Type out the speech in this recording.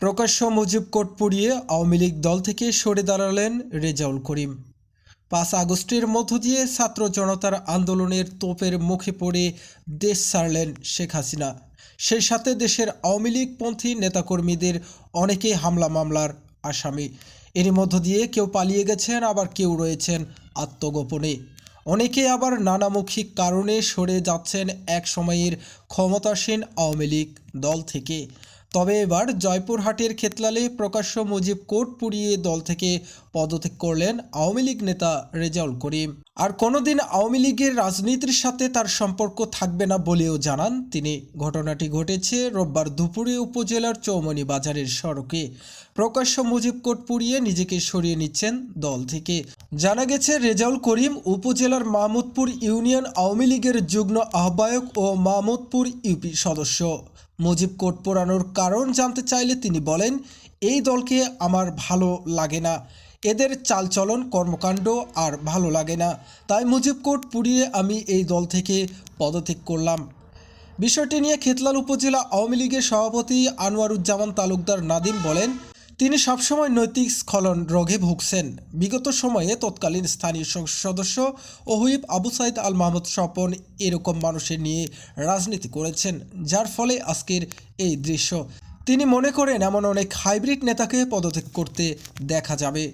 প্রকাশ্য মুজিব কোট পুড়িয়ে আওয়ামী লীগ দল থেকে সরে দাঁড়ালেন রেজাউল করিম। পাঁচ আগস্টের মধ্য দিয়ে ছাত্র জনতার আন্দোলনের তোপের মুখে পড়ে দেশ ছাড়লেন শেখ হাসিনা। সেই সাথে দেশের আওয়ামী লীগপন্থী নেতাকর্মীদের অনেকেই হামলা মামলার আসামি। এরই মধ্য দিয়ে কেউ পালিয়ে গেছেন, আবার কেউ রয়েছেন আত্মগোপনে। অনেকে আবার নানামুখী কারণে সরে যাচ্ছেন এক সময়ের ক্ষমতাসীন আওয়ামী লীগ দল থেকে। তবে এবার জয়পুরহাটের ক্ষেতলালে প্রকাশ্য মুজিব কোট পুড়িয়ে দল থেকে পদত্যাগ করলেন আওয়ামী লীগ নেতা রেজাউল করিম। আর কোনোদিন আওয়ামী লীগের রাজনীতির সাথে তার সম্পর্ক থাকবে না বলেও জানান তিনি। ঘটনাটি ঘটেছে রোববার দুপুরে উপজেলার চৌমনি বাজারের সড়কে। প্রকাশ্য মুজিব কোট পুড়িয়ে নিজেকে সরিয়ে নিচ্ছেন দল থেকে। জানা গেছে, রেজাউল করিম উপজেলার মাহমুদপুর ইউনিয়ন আওয়ামী লীগের যুগ্ম আহ্বায়ক ও মাহমুদপুর ইউপি সদস্য। মুজিব কোট পোড়ানোর কারণ জানতে চাইলে তিনি বলেন, এই দলকে আমার ভালো লাগে না। এদের চালচলন, কর্মকাণ্ড আর ভালো লাগে না। তাই মুজিব কোট পুড়িয়ে আমি এই দল থেকে পদত্যাগ করলাম। বিষয়টি নিয়ে খেতলাল উপজেলা আওয়ামী লীগের সভাপতি আনোয়ারুজ্জামান তালুকদার নাদিম বলেন তিনি সবসময় নৈতিক স্খলন রোগে ভুগছেন। বিগত সময়ে তৎকালীন স্থানীয় সংসদ সদস্য ওহিব আবু সাইদ আল মাহমুদ স্বপন এরকম মানুষের নিয়ে রাজনীতি করেছেন, যার ফলে আজকের এই দৃশ্য। তিনি মনে করেন, এমন অনেক হাইব্রিড নেতাকে পদত্যাগ করতে দেখা যাবে।